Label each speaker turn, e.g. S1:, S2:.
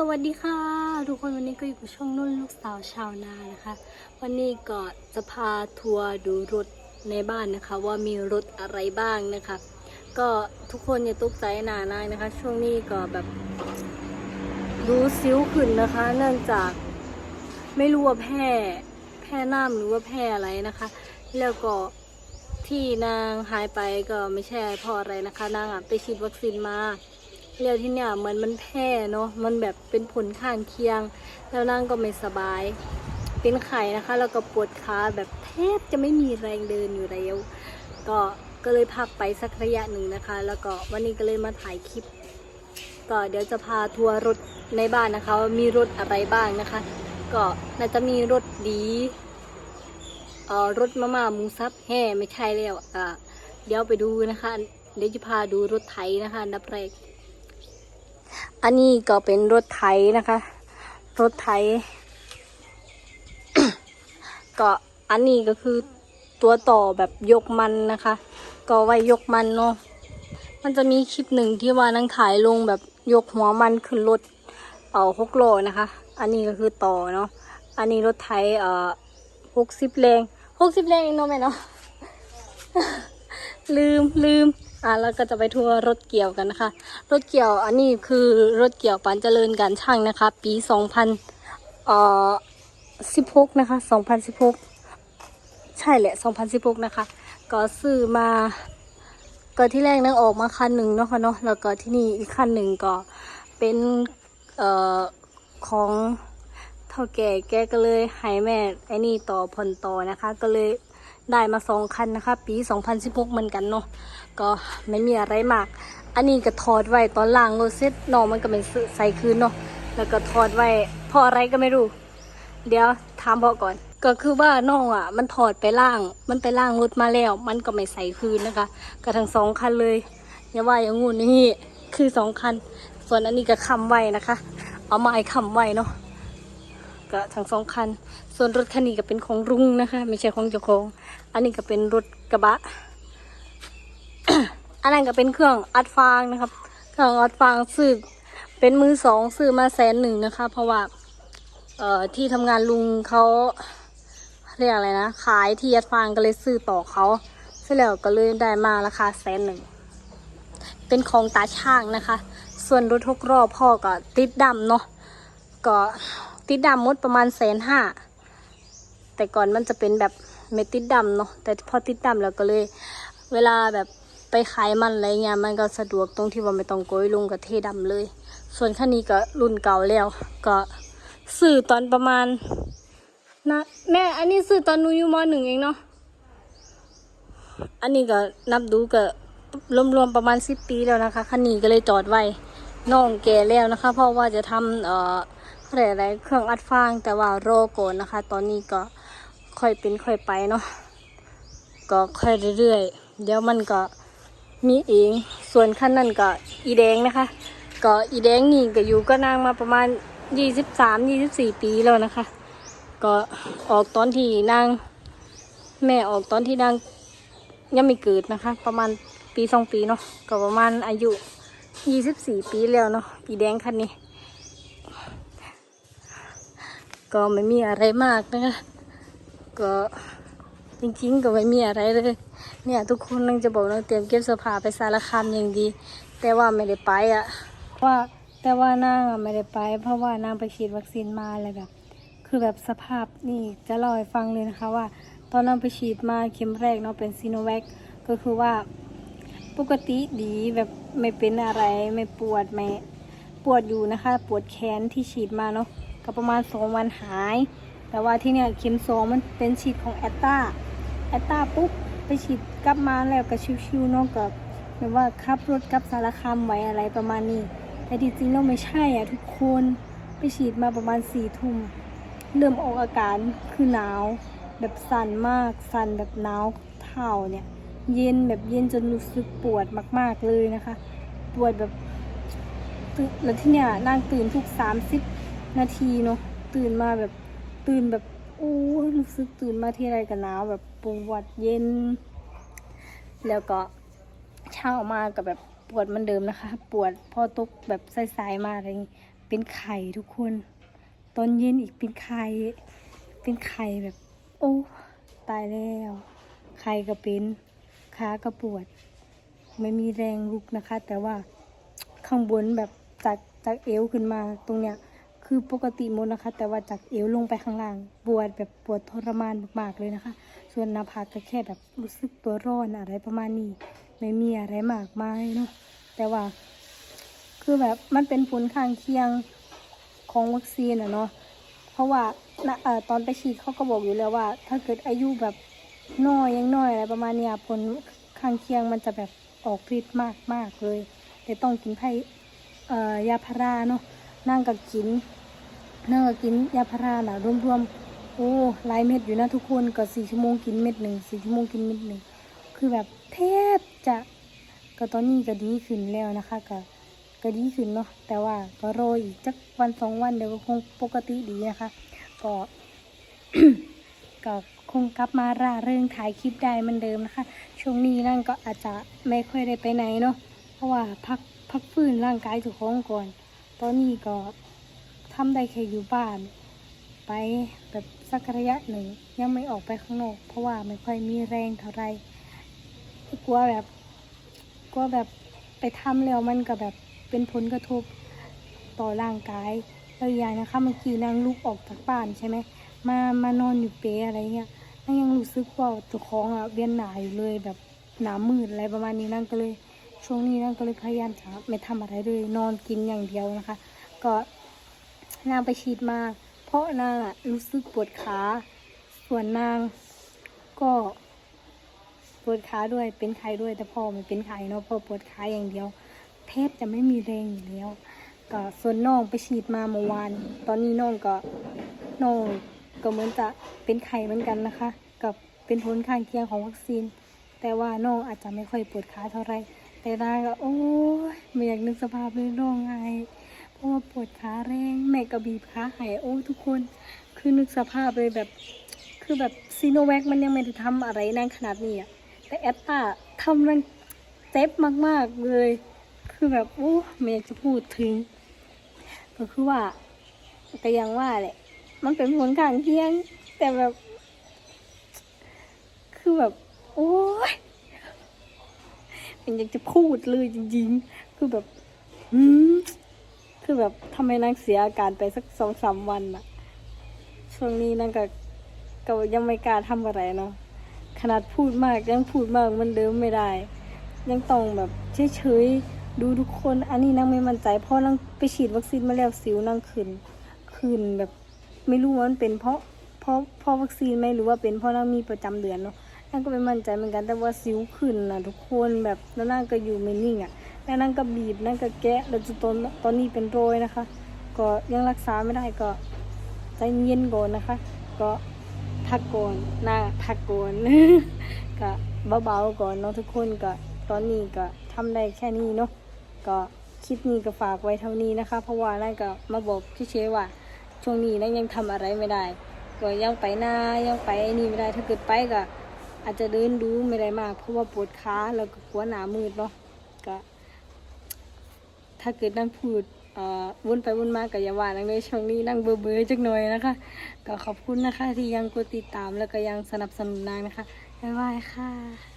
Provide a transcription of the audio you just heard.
S1: สวัสดีค่ะ ทุกคนวันนี้ก็อยู่กับช่องนุ่นลูกสาวชาวนานะคะ วันนี้ก็จะพาทัวร์ดูรถในบ้านนะคะ ว่ามีรถอะไรบ้างนะคะ ก็ทุกคนอย่าตกใจนานายนะคะ ช่วงนี้ก็แบบรู้ซิ้วขึ้นนะคะ เนื่องจากไม่รู้ว่าแพร่แพร่น้ำหรือว่าแพร่อะไรนะคะ แล้วก็ที่นางหายไปก็ไม่ใช่เพราะอะไรนะคะ นางไปฉีดวัคซีนมา แล้วที่เนี่ยเหมือนมันแพ้เนาะมันแบบเป็นผลข้างเคียง แล้วนั่งก็ไม่สบาย เป็นไข้นะคะ แล้วก็ปวดขาแบบแทบจะไม่มีแรงเดินอยู่แล้ว ก็ก็เลยพักไปสักระยะหนึ่งนะคะ แล้วก็วันนี้ก็เลยมาถ่ายคลิป ก็เดี๋ยวจะพาทัวร์รถในบ้านนะคะว่ามีรถอะไรบ้างนะคะ ก็น่าจะมีรถดีเอ่อรถมาม่าหมูซับแห่ไม่ใช่แล้วอ่าเดี๋ยวไปดูนะคะ เดี๋ยวจะพาดูรถไถนะคะนับแรก อันนี้ก็เป็นรถไถนะคะ รถไถก็อันนี้ก็คือตัวต่อแบบยกมันนะคะ ก็ไว้ยกมันเนาะมันจะมีคลิปหนึ่งที่ว่านังถ่ายลงแบบยกหัวมันขึ้นรถเอ่อหกโลนะคะ อันนี้ก็คือต่อเนาะอันนี้รถไถเอ่อหกสิบแรงหกสิบแรงเองเนาะแม่เนาะลืมลืม อะแล้วก็จะไปทัวร์รถเกี่ยวกันนะคะ รถเกี่ยวอันนี้คือรถเกี่ยวปันเจริญการช่างนะคะ ปีสองพันเอ่อสิบหกนะคะสองพันสิบหกใช่แหละสองพันสิบหกนะคะ ก็ซื้อมาก็ที่แรกนั่งออกมาคันหนึ่งเนาะค่ะเนาะแล้วก็ที่นี่อีกคันหนึ่งก็เป็นเอ่อของเท่าแก่แกก็เลยให้แม่ไอ้นี่ต่อผ่อนต่อนะคะ ก็เลย ได้มาสองคันนะคะ ปี 2016 เหมือนกันเนาะก็ไม่มีอะไรมาก อันนี้ก็ถอดไว้ตอนล่างรถเซ็ตนองมันก็เป็นใส่คืนเนาะแล้วก็ถอดไว้เพราะอะไรก็ไม่รู้ เดี๋ยวถามพ่อก่อน ก็คือว่าน้องอะ มันถอดไปล่าง มันไปล่างรถมาแล้ว มันก็ไม่ใส่คืนนะคะก็ทั้งสองคันเลยอย่าว่าอย่างงูนี่คือสองคัน ส่วนอันนี้ก็คำไว้นะคะ เอาไม้คำไว้เนาะ ก็ทั้งสองคัน ส่วนรถคันนี้ก็เป็นของรุงนะคะ ไม่ใช่ของเจ้าของ อันนี้ก็เป็นรถกระบะ อันนั้นก็เป็นเครื่องอัดฟางนะครับ เครื่องอัดฟางซื้อเป็นมือสองซื้อมาแสนหนึ่งนะคะ เพราะว่าเอ่อที่ทำงานลุงเขาเรียกอะไรนะขายที่ยัดฟางก็เลยซื้อต่อเขาเสร็จแล้วก็เลยได้มาราคาแสนหนึ่งเป็นของตาช่างนะคะ ส่วนรถทกรอบพ่อก็ติดดำเนาะก็ ติดดำมดประมาณแสนห้าแต่ก่อนมันจะเป็นแบบไม่ติดดำเนาะแต่พอติดดำแล้วก็เลย เวลาแบบไปขายมันอะไรเงี้ยมันก็สะดวกตรงที่ว่าไม่ต้องโกยลุงกับเทดำเลย ส่วนคันนี้ก็รุ่นเก่าแล้ว ก็ซื้อตอนประมาณนะแม่อันนี้ซื้อตอนนูยู่มหนึ่งเองเนาะอันนี้ก็นับดูก็รวมๆประมาณสิบปีแล้วนะคะคันนี้ก็เลยจอดไว้น้องแก่แล้วนะคะ เพราะว่าจะทำเอ่อ อะไรอะไรเครื่องอัดฟางแต่ว่าโรอก่อนนะคะ ตอนนี้ก็ค่อยเป็นค่อยไปเนาะก็ค่อยเรื่อยๆ เดี๋ยวมันก็มีเองส่วนขั้นนั้นก็อีแดงนะคะ ก็อีแดงนี่ก็อยู่ก็นางมาประมาณยี่สิบสามยี่สิบสี่ปีแล้วนะคะ ก็ออกตอนที่นางแม่ออกตอนที่นางยังไม่เกิดนะคะ ประมาณปีสองปีเนาะก็ประมาณอายุยี่สิบสี่ปีแล้วเนาะอีแดงคันนี้ ก็ไม่มีอะไรมากนะคะ ก็จริงๆ ก็ไม่มีอะไรเลย เนี่ยทุกคนนั่งจะบอกนั่งเตรียมเก็บเสื้อผ้าไปสารคามอย่างดี แต่ว่าไม่ได้ไปอะว่าแต่ว่านางอะไม่ได้ไป เพราะว่านางไปฉีดวัคซีนมาอะไรแบบ คือแบบสภาพนี่จะเล่าให้ฟังเลยนะคะว่า ตอนนั้นไปฉีดมาเข็มแรกเนาะเป็นซีโนแวคก็คือว่าปกติดีแบบไม่เป็นอะไรไม่ปวดไม่ปวดอยู่นะคะ ปวดแขนที่ฉีดมาเนาะ ก็ประมาณสองวันหาย แต่ว่าที่เนี่ยเข็มสองมันเป็นฉีดของแอตตาแอตตาปุ๊บไปฉีดกลับมาแล้วก็ชิวๆเนาะกับแบบว่าขับรถกลับสารคามไว้อะไรประมาณนี้ แต่จริงๆแล้วไม่ใช่อะทุกคนไปฉีดมาประมาณสี่ทุ่มเริ่มออกอาการคือหนาว แบบสั่นมากสั่นแบบหนาวเท่าเนี่ย เย็นแบบเย็นจนรู้สึกปวดมาก ๆเลยนะคะ ปวดแบบแล้วที่เนี่ยนั่งตื่นทุกสามสิบ นาทีเนาะตื่นมาแบบตื่นแบบโอ้รู้สึกตื่นมาที่ไรก็หนาวแบบปวดเย็น แล้วก็เช้ามากับแบบปวดเหมันเดิมนะคะ ปวดพอตกแบบสายๆมาอะไรอย่เป็นไข่ทุกคน ตอนเย็นอีกเป็นไข่เป็นไข่แบบ โอ้ตายแล้วไข่ก็เป็นขาก็ปวด ไม่มีแรงลุกนะคะ แต่ว่าข้างบนแบบจากจากเอวขึ้นมาตรงเนี้ย คือปกติหมดนะคะ แต่ว่าจากเอวลงไปข้างล่างปวดแบบปวดทรมานมากๆเลยนะคะ ส่วนหน้าผากก็แค่แบบรู้สึกตัวร้อนอะไรประมาณนี้ ไม่มีอะไรมากมายเนาะแต่ว่า คือแบบมันเป็นผลข้างเคียงของวัคซีนอะเนาะเพราะว่าณตอนไปฉีดเขาก็บอกอยู่แล้วว่า ถ้าเกิดอายุแบบน้อยยังน้อยอะไรประมาณเนี้ยผลข้างเคียงมันจะแบบออกฤทธิ์มากมากๆเลยแต่ต้องกินไพ่ยาพาราเนาะนั่งกับกิน นั่งกับกินยาพาราน่ะรวมๆโอ้หลายเม็ดอยู่นะทุกคนก็สี่ชั่วโมงกินเม็ดหนึ่งสี่ชั่วโมงกินเม็ดหนึ่งคือแบบแทบจะก็ตอนนี้ก็ดีขึ้นแล้วนะคะก็ก็ดีขึ้นเนาะแต่ว่าก็รออีกจักวันสองวันเดี๋ยวก็คงปกติดีนะคะ ก็ก็คงกลับมาร่าเริงถ่ายคลิปได้เหมือนเดิมนะคะ ช่วงนี้นั่นก็อาจจะไม่ค่อยได้ไปไหนเนาะเพราะว่าพักพักฟื้นร่างกายถูกของก่อน ตอนนี้ก็ ทำได้แค่อยู่บ้าน ไปแบบสักระยะหนึ่ง ยังไม่ออกไปข้างนอก เพราะว่าไม่ค่อยมีแรงเท่าไรกลัวแบบกลัวแบบไปทำแล้วมันก็แบบเป็นผลกระทบต่อร่างกายแล้วอย่างนะคะเมื่อกี้นางลุกออกจากบ้านใช่ไหมมามานอนอยู่เปรอะไรเงี้ยนางยังรู้สึกว่าตัวของอะเวียนหนาอยู่เลยแบบหนามืดอะไรประมาณนี้นั่งก็เลยช่วงนี้นั่งก็เลยพยายามจะไม่ทำอะไรเลย นอนกินอย่างเดียวนะคะ ก็ นางไปฉีดมา เพราะนางอะรู้สึกปวดขา ส่วนนางก็ปวดขาด้วยเป็นไข้ด้วยแต่พ่อไม่เป็นไข้เนาะพ่อปวดขาอย่างเดียวแทบจะไม่มีแรงอยู่แล้วก็ส่วนน้องไปฉีดมาเมื่อวาน ตอนนี้น้องก็น้องก็เหมือนจะเป็นไข้เหมือนกันนะคะ กับเป็นผลข้างเคียงของวัคซีน แต่ว่าน้องอาจจะไม่ค่อยปวดขาเท่าไรแต่นางก็โอ้ยไม่อยากนึกสภาพเลยน้องไง ราะว่าปวดขาแรงแม่ก็บีบขาหายโอ้ทุกคน คือนึกสภาพเลยแบบ คือแบบซีโนแวคมันยังไม่ได้ทำอะไรนางขนาดนี้อะแต่แอตตาทำมันเจ็บมากๆเลย คือแบบโอ้ไม่อยากจะพูดถึง ก็คือว่าก็ยังว่าแหละ มันเป็นผลข้างเคียง แต่แบบ คือแบบ โอ้ยมันอยากจะพูดเลยจริงๆ คือแบบ อืม คือแบบทำไมนางเสียอาการไปสักสองสามวันอะช่วงนี้นางก็ก็ยังไม่กล้าทำอะไรเนาะขนาดพูดมากยังพูดมากมันเดิมไม่ได้ ยังต้องแบบเฉยๆดูทุกคนอันนี้นางไม่มั่นใจเพราะนางไปฉีดวัคซีนมาแล้วสิวนางขึ้นขึ้นแบบไม่รู้ว่ามันเป็นเพราะเพราะเพราะวัคซีนไหมหรือว่าเป็นเพราะนางมีประจำเดือนเนาะ นางก็ไม่มั่นใจเหมือนกันแต่ว่าสิวขึ้นนะทุกคนแบบแล้วนางก็อยู่ไม่นิ่งอะ่ะแล้วนางก็บีบนางก็แกะแล้วจนตอนตอนนี้เป็นโรยนะคะ ก็ยังรักษาไม่ได้ก็ใจเย็นก่อนนะคะ ก็พักก่อนนะพักก่อนก็เบาๆก่อนเนาะทุกคนก็ตอนนี้ก็ทำได้แค่นี้เนาะก็คลิปนี้ก็ฝากไว้เท่านี้นะคะ เพราะว่านั่นก็มาบอกพี่เชว่า ช่วงนี้นั่นยังทำอะไรไม่ได้ก็ยังไปหน้ายังไปนี่ไม่ได้ถ้าเกิดไปก็ อาจจะเดินดูไม่ได้มาก เพราะว่าปวดขาแล้วก็กลัวหนามืดเนาะก็ถ้าเกิดนั่งพูดเอ่อวนไปวนมากับยาวานังในช่วงนี้นั่งเบื่อเบื่อๆจักหน่อยนะคะ ก็ขอบคุณนะคะที่ยังกดติดตามแล้วก็ยังสนับสนุนนางนะคะบ๊ายบายค่ะ